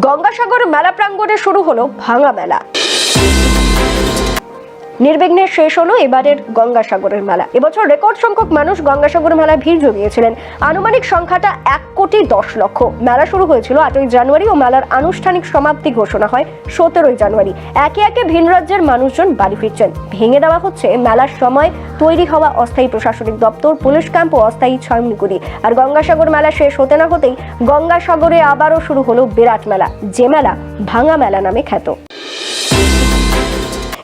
গঙ্গাসাগর মেলা প্রাঙ্গণে শুরু হলো ভাঙা মেলা। নির্বিঘ্নে শেষ হলো এবারের গঙ্গাসাগরের মেলা। এবছর রেকর্ড সংখ্যক মানুষ গঙ্গাসাগর মেলায় ভিড় জমিয়েছিলেন। আনুমানিক সংখ্যাটা এক কোটি দশ লক্ষ। মেলা শুরু হয়েছিল আটই জানুয়ারি ও মেলার আনুষ্ঠানিক সমাপ্তি ঘোষণা হয় সতেরোই জানুয়ারি। একে একে ভিন রাজ্যের মানুষজন বাড়ি ফিরছেন। ভেঙে দেওয়া হচ্ছে মেলার সময়। তৈরি হওয়া অস্থায়ী প্রশাসনিক দপ্তর, পুলিশ ক্যাম্প ও অস্থায়ী ছয়মুকুরি আর গঙ্গাসাগর মেলা শেষ হতে না হতেই গঙ্গাসাগরে আবারও শুরু হলো বিরাট মেলা, যে মেলা ভাঙা মেলা নামে খ্যাত।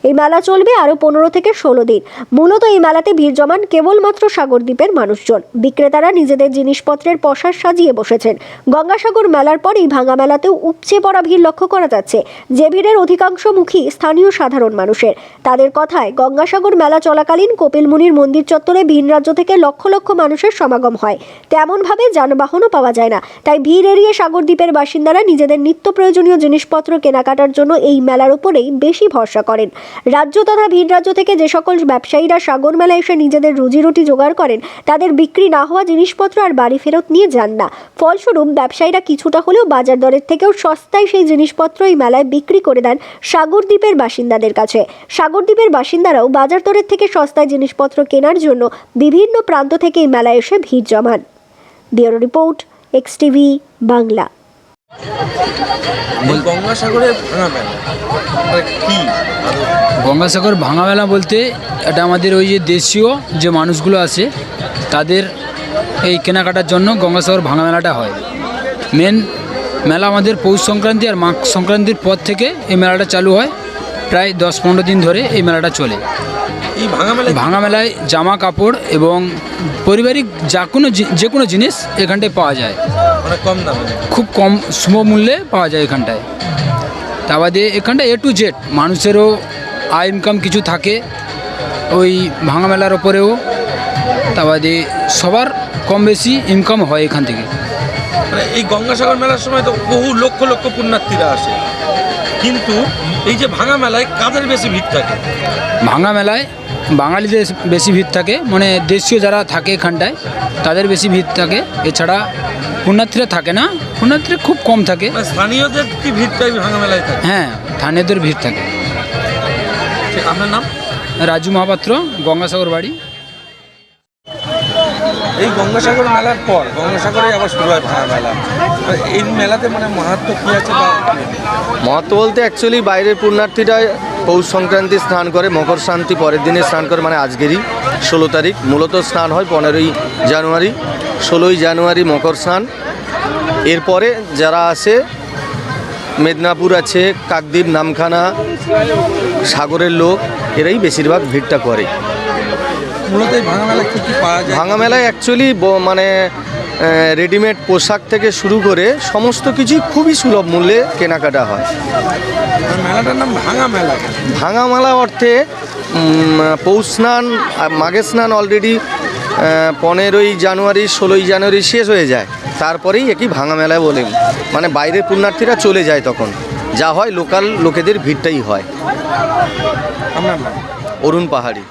এই মেলা চলবে আরও পনেরো থেকে ষোলো দিন। মূলত এই মেলাতে ভিড় জমান কেবলমাত্র সাগর দ্বীপের মানুষজন। বিক্রেতারা নিজেদের জিনিসপত্রের পসার সাজিয়ে বসেছেন। গঙ্গাসাগর মেলার পর এই ভাঙা মেলাতেও উপচে পড়া ভিড় লক্ষ্য করা যাচ্ছে। যে ভিড়ের অধিকাংশ মুখী স্থানীয় সাধারণ মানুষের। তাদের কথায়, গঙ্গাসাগর মেলা চলাকালীন কপিলমুনির মন্দির চত্বরে ভিন রাজ্য থেকে লক্ষ লক্ষ মানুষের সমাগম হয়। তেমনভাবে যানবাহনও পাওয়া যায় না। তাই ভিড় এড়িয়ে সাগর দ্বীপের বাসিন্দারা নিজেদের নিত্য প্রয়োজনীয় জিনিসপত্র কেনাকাটার জন্য এই মেলার উপরেই বেশি ভরসা করেন। রাজ্য তথা ভিন রাজ্য থেকে যে সকল ব্যবসায়ীরা সাগর মেলায় এসে নিজেদের রুজিরুটি জোগাড় করেন, তাদের বিক্রি না হওয়া জিনিসপত্র আর বাড়ি ফেরত নিয়ে যান না। ফলস্বরূপ, ব্যবসায়ীরা কিছুটা হলেও বাজার দরের থেকেও সস্তায় সেই জিনিসপত্র এই মেলায় বিক্রি করে দেন সাগরদ্বীপের বাসিন্দাদের কাছে। সাগরদ্বীপের বাসিন্দারাও বাজার দরের থেকে সস্তায় জিনিসপত্র কেনার জন্য বিভিন্ন প্রান্ত থেকে এই মেলায় এসে ভিড় জমান। Bureau report, X TV, Bangla. গঙ্গাসাগরে ভাঙা মেলা মানে কি? গঙ্গাসাগর ভাঙা মেলা বলতে এটা আমাদের ওই যে দেশীয় যে মানুষগুলো আছে তাদের এই কেনাকাটার জন্য গঙ্গাসাগর ভাঙা মেলাটা হয়। মেন মেলা আমাদের পৌষ সংক্রান্তি আর মাঘ সংক্রান্তির পর থেকে এই মেলাটা চালু হয়। প্রায় দশ পনেরো দিন ধরে এই মেলাটা চলে। এই ভাঙা মেলা ভাঙা মেলায় জামা কাপড় এবং পারিবারিক যা কোনো যে কোনো জিনিস এখানটায় পাওয়া যায়। মানে খুব কম সুম মূল্যে পাওয়া যায় এখানটায়। তা বাদে এখানটা এ টু জেড মানুষেরও আয় ইনকাম কিছু থাকে। ওই ভাঙা মেলার ওপরেও। তা বাদে সবার কম বেশি ইনকাম হয় এখান থেকে। মানে এই গঙ্গাসাগর মেলার সময় তো বহু লক্ষ লক্ষ পুণ্যার্থীরা আসে। কিন্তু এই যে ভাঙা মেলায় কাদের বেশি ভিড় থাকে? ভাঙা মেলায় বাঙালিদের বেশি ভিড় থাকে মানে দেশীয় যারা থাকে এখানটায় তাদের বেশি ভিড় থাকে। এছাড়া পুণ্যার্থীরা থাকে না পুণ্যার্থীরা খুব কম থাকে। মানে স্থানীয়দের কি ভিড় থাকে ভাঙা মেলায় থাকে? হ্যাঁ স্থানীয়দের ভিড় থাকে। আপনার নাম? রাজু মহাপাত্র গঙ্গাসাগর বাড়ি। এই গঙ্গাসাগর মেলার পর গঙ্গাসাগরে আবার শুরু হয় ভাঙা মেলা। এই মেলাতে মানে মাহাত্ম কি আছে বা মহত্ব বলতে অ্যাকচুয়ালি বাইরের পুণ্যার্থীরা পৌষ সংক্রান্তি স্নান করে, মকর শান্তি পরের দিনে স্নান করে মানে আজকেরই ষোলো তারিখ। মূলত স্নান হয় পনেরোই জানুয়ারি। ষোলোই জানুয়ারি মকর স্নান। এরপরে যারা আসে মেদিনীপুর আছে, কাকদ্বীপ, নামখানা, সাগরের লোক, এরাই বেশিরভাগ ভিড়টা করে। মূলত ভাঙা মেলায় কি কি পাওয়া যায়? ভাঙা মেলায় অ্যাকচুয়ালি মানে রেডিমেড পোশাক থেকে শুরু করে সমস্ত কিছুই খুবই সুলভ মূল্যে কেনাকাটা হয়। মেলাটার নাম ভাঙা মেলা ভাঙা মেলা অর্থে পৌষ স্নান আর মাঘের স্নান অলরেডি পনেরোই জানুয়ারি ষোলোই জানুয়ারি শেষ হয়ে যায়। তারপরেই একই ভাঙা মেলা বলে মানে বাইরের পুণ্যার্থীরা চলে যায় তখন। যা হয় লোকাল লোকেদের ভিড়টাই হয়। অরুণ পাহাড়ি।